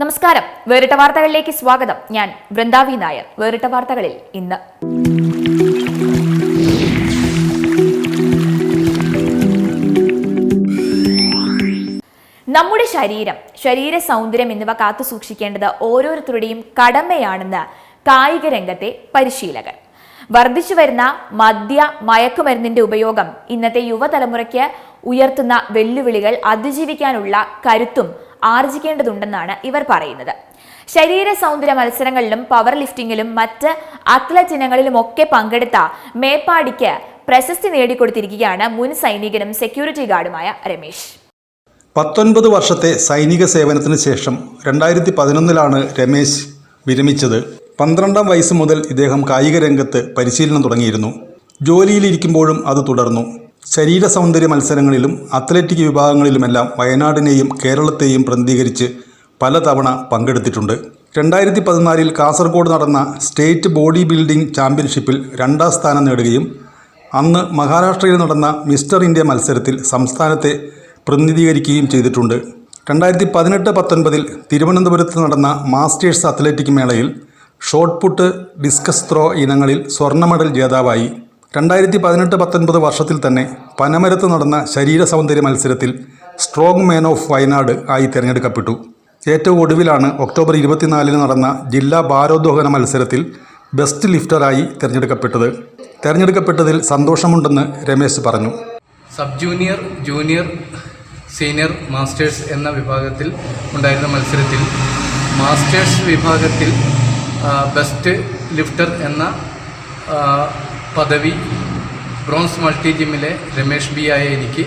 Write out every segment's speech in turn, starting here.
നമസ്കാരം. വേറിട്ട വാർത്തകളിലേക്ക് സ്വാഗതം. ഞാൻ വൃന്ദാവി നായർ. വേറിട്ട വാർത്തകളിൽ ഇന്ന്. നമ്മുടെ ശരീരം ശരീര സൗന്ദര്യം എന്നിവ കാത്തു സൂക്ഷിക്കേണ്ടത് ഓരോരുത്തരുടെയും കടമയാണെന്ന് കായിക രംഗത്തെ പരിശീലകർ. വർദ്ധിച്ചു വരുന്ന മദ്യ മയക്കുമരുന്നിന്റെ ഉപയോഗം ഇന്നത്തെ യുവതലമുറയ്ക്ക് ഉയർത്തുന്ന വെല്ലുവിളികൾ അതിജീവിക്കാനുള്ള കരുത്തും ആർജിക്കേണ്ടതുണ്ടെന്നാണ് ഇവർ പറയുന്നത്. ശരീര സൗന്ദര്യ മത്സരങ്ങളിലും പവർ ലിഫ്റ്റിംഗിലും മറ്റ് അത്ലറ്റ് ഇനങ്ങളിലുമൊക്കെ പങ്കെടുത്ത മേപ്പാടിക്ക് പ്രശസ്തി നേടിക്കൊടുത്തിരിക്കുകയാണ് മുൻ സൈനികനും സെക്യൂരിറ്റി ഗാർഡുമായ രമേശ്. പത്തൊൻപത് വർഷത്തെ സൈനിക സേവനത്തിന് ശേഷം രണ്ടായിരത്തി പതിനൊന്നിലാണ് രമേശ് വിരമിച്ചത്. പന്ത്രണ്ടാം വയസ്സ് മുതൽ ഇദ്ദേഹം കായിക രംഗത്ത് പരിശീലനം തുടങ്ങിയിരുന്നു. ജോലിയിലിരിക്കുമ്പോഴും അത് തുടർന്നു. ശരീര സൗന്ദര്യ മത്സരങ്ങളിലും അത്ലറ്റിക് വിഭാഗങ്ങളിലുമെല്ലാം വയനാടിനെയും കേരളത്തെയും പ്രതിനിധീകരിച്ച് പലതവണ പങ്കെടുത്തിട്ടുണ്ട്. രണ്ടായിരത്തി പതിനാലിൽ കാസർഗോഡ് നടന്ന സ്റ്റേറ്റ് ബോഡി ബിൽഡിംഗ് ചാമ്പ്യൻഷിപ്പിൽ രണ്ടാം സ്ഥാനം നേടുകയും അന്ന് മഹാരാഷ്ട്രയിൽ നടന്ന മിസ്റ്റർ ഇന്ത്യ മത്സരത്തിൽ സംസ്ഥാനത്തെ പ്രതിനിധീകരിക്കുകയും ചെയ്തിട്ടുണ്ട്. രണ്ടായിരത്തി പതിനെട്ട് പത്തൊൻപതിൽ തിരുവനന്തപുരത്ത് നടന്ന മാസ്റ്റേഴ്സ് അത്ലറ്റിക് മേളയിൽ ഷോട്ട് പുട്ട് ഡിസ്കസ് ത്രോ ഇനങ്ങളിൽ സ്വർണ മെഡൽ ജേതാവായി. രണ്ടായിരത്തി പതിനെട്ട് പത്തൊൻപത് വർഷത്തിൽ തന്നെ പനമരത്ത് നടന്ന ശരീര സൗന്ദര്യ മത്സരത്തിൽ സ്ട്രോങ് മാൻ ഓഫ് വയനാട് ആയി തിരഞ്ഞെടുക്കപ്പെട്ടു. ഏറ്റവും ഒടുവിലാണ് ഒക്ടോബർ ഇരുപത്തിനാലിന് നടന്ന ജില്ലാ ഭാരോദ്വഹന മത്സരത്തിൽ ബെസ്റ്റ് ലിഫ്റ്ററായി തിരഞ്ഞെടുക്കപ്പെട്ടത്. തിരഞ്ഞെടുക്കപ്പെട്ടതിൽ സന്തോഷമുണ്ടെന്ന് രമേശ് പറഞ്ഞു. Sub junior junior senior masters എന്ന വിഭാഗത്തിൽ ഉണ്ടായിരുന്ന മത്സരത്തിൽ മാസ്റ്റേഴ്സ് വിഭാഗത്തിൽ ബെസ്റ്റ് ലിഫ്റ്റർ എന്ന പദവി ബ്രോൺസ് മൾട്ടി ജിമ്മിലെ രമേഷ് ബി ആയ എനിക്ക്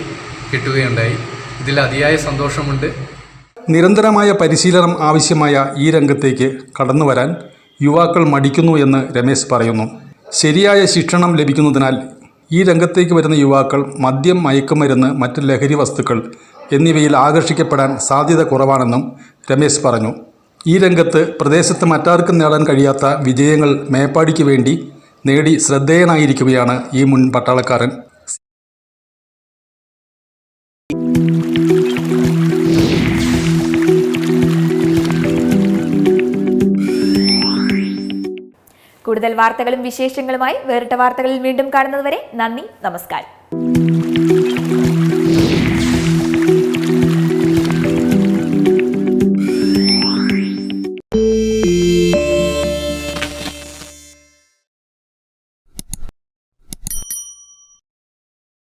കിട്ടുകയുണ്ടായി. ഇതിൽ അതിയായ സന്തോഷമുണ്ട്. നിരന്തരമായ പരിശീലനം ആവശ്യമായ ഈ രംഗത്തേക്ക് കടന്നു വരാൻ യുവാക്കൾ മടിക്കുന്നു എന്ന് രമേശ് പറയുന്നു. ശരിയായ ശിക്ഷണം ലഭിക്കുന്നതിനാൽ ഈ രംഗത്തേക്ക് വരുന്ന യുവാക്കൾ മദ്യം മയക്കുമരുന്ന് മറ്റ് ലഹരി വസ്തുക്കൾ എന്നിവയിൽ ആകർഷിക്കപ്പെടാൻ സാധ്യത കുറവാണെന്നും രമേശ് പറഞ്ഞു. ഈ രംഗത്ത് പ്രദേശത്ത് മറ്റാർക്കും നേടാൻ കഴിയാത്ത വിജയങ്ങൾ മേപ്പാടിക്ക് വേണ്ടി നേടി ശ്രദ്ധേയനായിരിക്കുകയാണ് ഈ മുൻ പട്ടാളക്കാരൻ. കൂടുതൽ വാർത്തകളും വിശേഷങ്ങളുമായി വേറിട്ട വാർത്തകളിൽ വീണ്ടും കാണുന്നതുവരെ നന്ദി നമസ്കാരം.